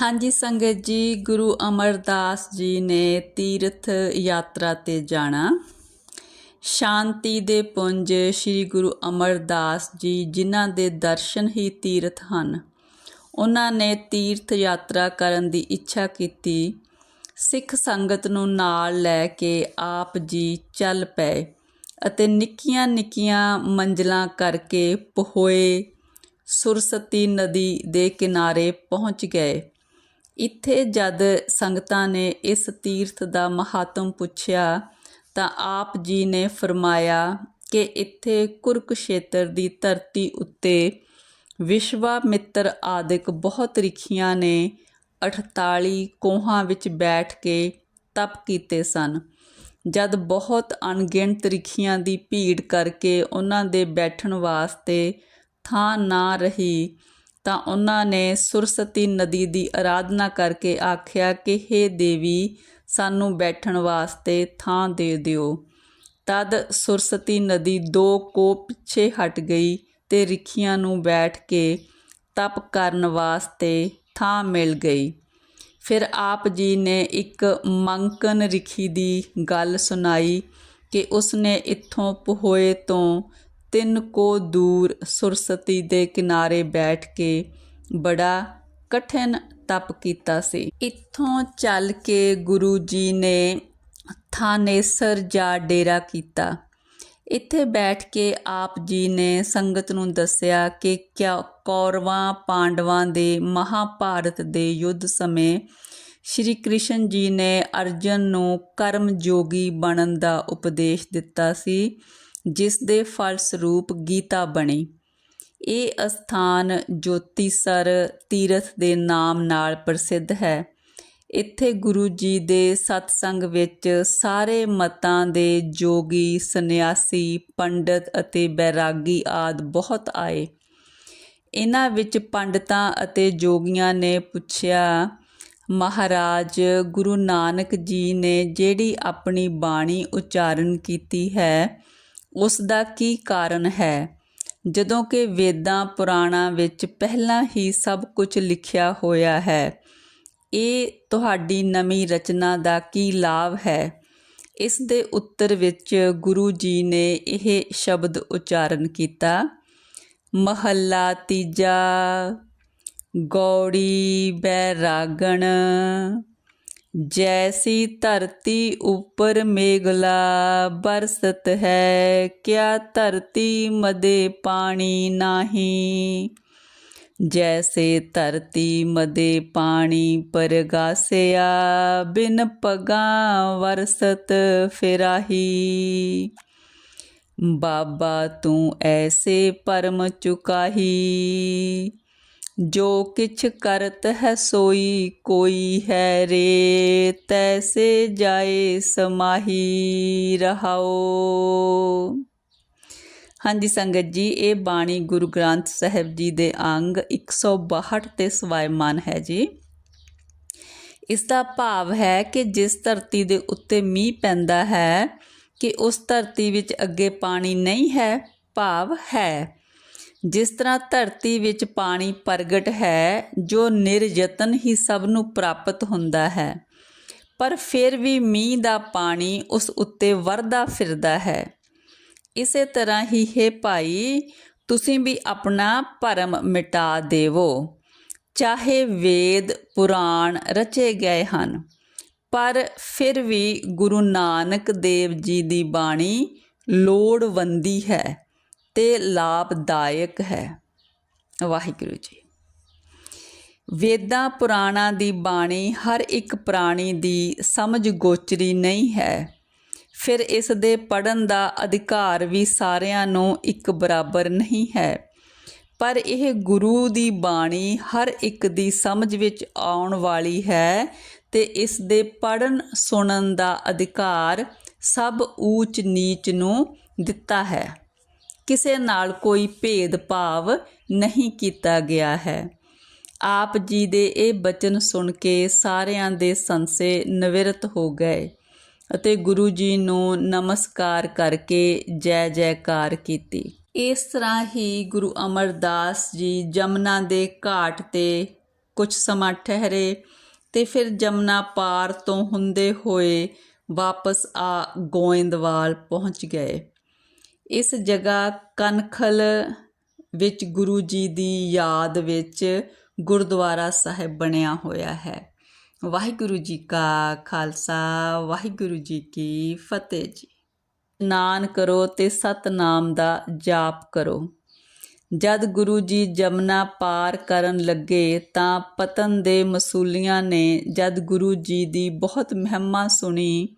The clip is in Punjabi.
ਹਾਂਜੀ ਸੰਗਤ ਜੀ, ਗੁਰੂ ਅਮਰਦਾਸ ਜੀ ਨੇ ਤੀਰਥ ਯਾਤਰਾ ਤੇ ਜਾਣਾ। ਸ਼ਾਂਤੀ ਦੇ ਪੁੰਜ ਸ੍ਰੀ ਗੁਰੂ ਅਮਰਦਾਸ ਜੀ, ਜਿਨ੍ਹਾਂ ਦੇ ਦਰਸ਼ਨ ਹੀ ਤੀਰਥ ਹਨ। ਉਹਨਾਂ ਨੇ ਤੀਰਥ ਯਾਤਰਾ ਕਰਨ ਦੀ ਇੱਛਾ ਕੀਤੀ। ਸਿੱਖ ਸੰਗਤ ਨੂੰ ਨਾਲ ਲੈ ਕੇ ਆਪ ਜੀ ਚੱਲ ਪਏ ਅਤੇ ਨਿੱਕੀਆਂ ਨਿੱਕੀਆਂ ਮੰਜ਼ਲਾਂ ਕਰਕੇ ਪਹੋਏ ਸੁਰਸਤੀ ਨਦੀ ਦੇ ਕਿਨਾਰੇ ਪਹੁੰਚ ਗਏ। ਇੱਥੇ ਜਦ ਸੰਗਤਾਂ ਨੇ ਇਸ ਤੀਰਥ ਦਾ ਮਹਾਤਮ ਪੁੱਛਿਆ, ਤਾਂ ਆਪ ਜੀ ਨੇ ਫਰਮਾਇਆ ਕਿ ਇੱਥੇ ਕੁਰਕਸ਼ੇਤਰ ਦੀ ਧਰਤੀ ਉੱਤੇ ਵਿਸ਼ਵਾਮਿੱਤਰ ਆਦਿਕ ਬਹੁਤ ਰਿਖੀਆਂ ਨੇ 48 ਕੋਹਾਂ ਵਿੱਚ ਬੈਠ ਕੇ ਤਪ ਕੀਤੇ ਸਨ। ਜਦ ਬਹੁਤ ਅਣਗਿਣਤ ਰਿਖੀਆਂ ਦੀ ਭੀੜ ਕਰਕੇ ਉਹਨਾਂ ਦੇ ਬੈਠਣ ਵਾਸਤੇ ਥਾਂ ਨਾ ਰਹੀ ਤਾਂ ਉਹਨਾਂ ਨੇ ਸੁਰਸਤੀ ਨਦੀ ਦੀ ਆਰਾਧਨਾ ਕਰਕੇ ਆਖਿਆ ਕਿ हे ਦੇਵੀ, ਸਾਨੂੰ ਬੈਠਣ ਵਾਸਤੇ ਥਾਂ ਦੇ ਦਿਓ। ਤਦ ਸੁਰਸਤੀ ਨਦੀ ਦੋ ਕੋ ਪਿੱਛੇ ਹਟ ਗਈ ਤੇ ਰਿਖੀਆਂ ਨੂੰ ਬੈਠ ਕੇ ਤਪ ਕਰਨ ਵਾਸਤੇ ਥਾਂ ਮਿਲ ਗਈ। ਫਿਰ ਆਪ ਜੀ ਨੇ ਇੱਕ ਮੰਕਨ ਰਿਖੀ ਦੀ ਗੱਲ ਸੁਣਾਈ ਕਿ ਉਸਨੇ ਇੱਥੋਂ ਪਹੋਏ ਤੋਂ ਤਿੰਨ ਕੋ ਦੂਰ ਸੁਰਸਤੀ ਦੇ ਕਿਨਾਰੇ ਬੈਠ ਕੇ ਬੜਾ ਕਠਿਨ ਤਪ ਕੀਤਾ ਸੀ। ਇੱਥੋਂ ਚੱਲ ਕੇ ਗੁਰੂ ਜੀ ਨੇ ਥਾਨੇਸਰ ਜਾ ਡੇਰਾ ਕੀਤਾ। ਇੱਥੇ ਬੈਠ ਕੇ ਆਪ ਜੀ ਨੇ ਸੰਗਤ ਨੂੰ ਦੱਸਿਆ ਕਿ ਕਿਆ ਕੌਰਵਾਂ ਪਾਂਡਵਾਂ ਦੇ ਮਹਾਭਾਰਤ ਦੇ ਯੁੱਧ ਸਮੇਂ ਸ਼੍ਰੀ ਕ੍ਰਿਸ਼ਨ ਜੀ ਨੇ ਅਰਜਨ ਨੂੰ ਕਰਮ ਜੋਗੀ ਬਣਨ ਦਾ ਉਪਦੇਸ਼ ਦਿੱਤਾ ਸੀ। ਜਿਸ ਦੇ ਫਲਸਰੂਪ ਗੀਤਾ ਬਣੀ। ਇਹ ਅਸਥਾਨ ਜੋਤੀਸਰ ਤੀਰਥ ਦੇ ਨਾਮ ਨਾਲ ਪ੍ਰਸਿੱਧ ਹੈ। ਇੱਥੇ ਗੁਰੂ ਜੀ ਦੇ ਸਤਸੰਗ ਵਿੱਚ ਸਾਰੇ ਮਤਾਂ ਦੇ ਜੋਗੀ, ਸੰਨਿਆਸੀ, ਪੰਡਤ ਅਤੇ ਬੈਰਾਗੀ ਆਦ ਬਹੁਤ ਆਏ। ਇਹਨਾਂ ਵਿੱਚ ਪੰਡਤਾਂ ਅਤੇ ਜੋਗੀਆਂ ਨੇ ਪੁੱਛਿਆ, ਮਹਾਰਾਜ, ਗੁਰੂ ਨਾਨਕ ਜੀ ਨੇ ਜਿਹੜੀ ਆਪਣੀ ਬਾਣੀ ਉਚਾਰਨ ਕੀਤੀ ਹੈ ਉਸ ਦਾ ਕੀ ਕਾਰਨ ਹੈ? ਜਦੋਂ ਕਿ ਵੇਦਾਂ ਪੁਰਾਣਾਂ ਵਿੱਚ ਪਹਿਲਾਂ ਹੀ ਸਭ ਕੁਝ ਲਿਖਿਆ ਹੋਇਆ ਹੈ, ਇਹ ਤੁਹਾਡੀ ਨਵੀਂ ਰਚਨਾ ਦਾ ਕੀ ਲਾਭ ਹੈ? ਇਸ ਦੇ ਉੱਤਰ ਵਿੱਚ ਗੁਰੂ ਜੀ ਨੇ ਇਹ ਸ਼ਬਦ ਉਚਾਰਨ ਕੀਤਾ, ਮਹੱਲਾ ਤੀਜਾ, ਗੌੜੀ ਬੈਰਾਗਣ ਜੈਸੀ ਧਰਤੀ ਉੱਪਰ ਮੇਗਲਾ ਬਰਸਤ ਹੈ, ਕਿਆ ਧਰਤੀ ਮਦੇ ਪਾਣੀ ਨਹੀਂ? ਜੈਸੇ ਧਰਤੀ ਮਦੇ ਪਾਣੀ ਪਰਗਾਸਿਆ, ਬਿਨ ਪਗਾ ਵਰਸਤ ਫਿਰਾਹੀ। ਬਾਬਾ ਤੂੰ ਐਸੇ ਪਰਮ ਚੁਕਾਹੀ। ਜੋ ਕਿਛ ਕਰਤ ਹੈ ਸੋਈ, ਕੋਈ ਹੈ ਰੇ ਤੈਸੇ ਜਾਏ ਸਮਾਹੀ ਰਹਾਓ। ਹਾਂਜੀ ਸੰਗਤ ਜੀ, ਇਹ ਬਾਣੀ ਗੁਰੂ ਗ੍ਰੰਥ ਸਾਹਿਬ ਜੀ ਦੇ ਅੰਗ 162 ਤੇ ਸਵਾਇਮਾਨ ਹੈ ਜੀ। ਇਸ ਦਾ ਭਾਵ ਹੈ ਕਿ ਜਿਸ ਧਰਤੀ ਦੇ ਉੱਤੇ ਮੀਂਹ ਪੈਂਦਾ ਹੈ, ਕਿ ਉਸ ਧਰਤੀ ਵਿੱਚ ਅੱਗੇ ਪਾਣੀ ਨਹੀਂ ਹੈ, ਭਾਵ ਹੈ। ਜਿਸ ਤਰ੍ਹਾਂ ਧਰਤੀ ਵਿੱਚ ਪਾਣੀ ਪ੍ਰਗਟ ਹੈ, ਜੋ ਨਿਰਯਤਨ ਹੀ ਸਭ ਨੂੰ ਪ੍ਰਾਪਤ ਹੁੰਦਾ ਹੈ। ਪਰ ਫਿਰ ਵੀ ਮੀਂਹ ਦਾ ਪਾਣੀ ਉਸ ਉੱਤੇ ਵਰਦਾ ਫਿਰਦਾ ਹੈ। ਇਸੇ ਤਰ੍ਹਾਂ ਹੀ, ਹੈ ਭਾਈ, ਤੁਸੀਂ ਵੀ ਆਪਣਾ ਭਰਮ ਮਿਟਾ ਦੇਵੋ। ਚਾਹੇ ਵੇਦ, ਪੁਰਾਣ ਰਚੇ ਗਏ ਹਨ, ਪਰ ਫਿਰ ਵੀ ਗੁਰੂ ਨਾਨਕ ਦੇਵ ਜੀ ਦੀ ਬਾਣੀ ਲੋੜਵੰਦੀ ਹੈ। ਤੇ ਲਾਭਦਾਇਕ ਹੈ। ਵਾਹਿਗੁਰੂ ਜੀ। ਵੇਦਾਂ ਪੁਰਾਣਾਂ ਦੀ ਬਾਣੀ ਹਰ ਇੱਕ ਪ੍ਰਾਣੀ ਦੀ ਸਮਝ ਗੋਚਰੀ ਨਹੀਂ ਹੈ। ਫਿਰ ਇਸ ਦੇ ਪੜਨ ਦਾ ਅਧਿਕਾਰ ਵੀ ਸਾਰਿਆਂ ਨੂੰ ਇੱਕ ਬਰਾਬਰ ਨਹੀਂ ਹੈ। ਪਰ ਇਹ ਗੁਰੂ ਦੀ ਬਾਣੀ ਹਰ ਇੱਕ ਦੀ ਸਮਝ ਵਿੱਚ ਆਉਣ ਵਾਲੀ ਹੈ ਤੇ ਇਸ ਦੇ ਪੜਨ ਸੁਣਨ ਦਾ ਅਧਿਕਾਰ ਸਭ ਊਚ ਨੀਚ ਨੂੰ ਦਿੱਤਾ ਹੈ। ਕਿਸੇ ਨਾਲ ਕੋਈ ਭੇਦ ਭਾਵ ਨਹੀਂ ਕੀਤਾ ਗਿਆ ਹੈ। ਆਪ ਜੀ ਦੇ ਇਹ ਬਚਨ ਸੁਣ ਕੇ ਸਾਰਿਆਂ ਦੇ ਸੰਸੇ ਨਿਵਰਤ ਹੋ ਗਏ ਅਤੇ ਗੁਰੂ ਜੀ ਨੂੰ ਨਮਸਕਾਰ ਕਰਕੇ ਜੈ ਜੈਕਾਰ ਕੀਤੀ। ਇਸ ਤਰ੍ਹਾਂ ਹੀ ਗੁਰੂ ਅਮਰਦਾਸ ਜੀ ਜਮਨਾ ਦੇ ਘਾਟ ਤੇ ਕੁਝ ਸਮਾਂ ਠਹਿਰੇ ਤੇ ਫਿਰ ਜਮਨਾ ਪਾਰ ਤੋਂ ਹੁੰਦੇ ਹੋਏ ਵਾਪਸ ਆ ਗੋਇੰਦਵਾਲ ਪਹੁੰਚ ਗਏ। ਇਸ ਜਗ੍ਹਾ ਕਨਖਲ ਵਿੱਚ ਗੁਰੂ ਜੀ ਦੀ ਯਾਦ ਵਿੱਚ ਗੁਰਦੁਆਰਾ ਸਾਹਿਬ ਬਣਿਆ ਹੋਇਆ ਹੈ। ਵਾਹਿਗੁਰੂ ਜੀ ਕਾ ਖਾਲਸਾ, ਵਾਹਿਗੁਰੂ ਜੀ ਕੀ ਫਤਿਹ ਜੀ। ਨਾਨ ਕਰੋ ਤੇ ਸਤਨਾਮ ਦਾ ਜਾਪ ਕਰੋ। ਜਦ ਗੁਰੂ ਜੀ ਜਮਨਾ ਪਾਰ ਕਰਨ ਲੱਗੇ ਤਾਂ ਪਤਨ ਦੇ ਮਸੂਲੀਆਂ ਨੇ ਜਦ ਗੁਰੂ ਜੀ ਦੀ ਬਹੁਤ ਮਹਿਮਾ ਸੁਣੀ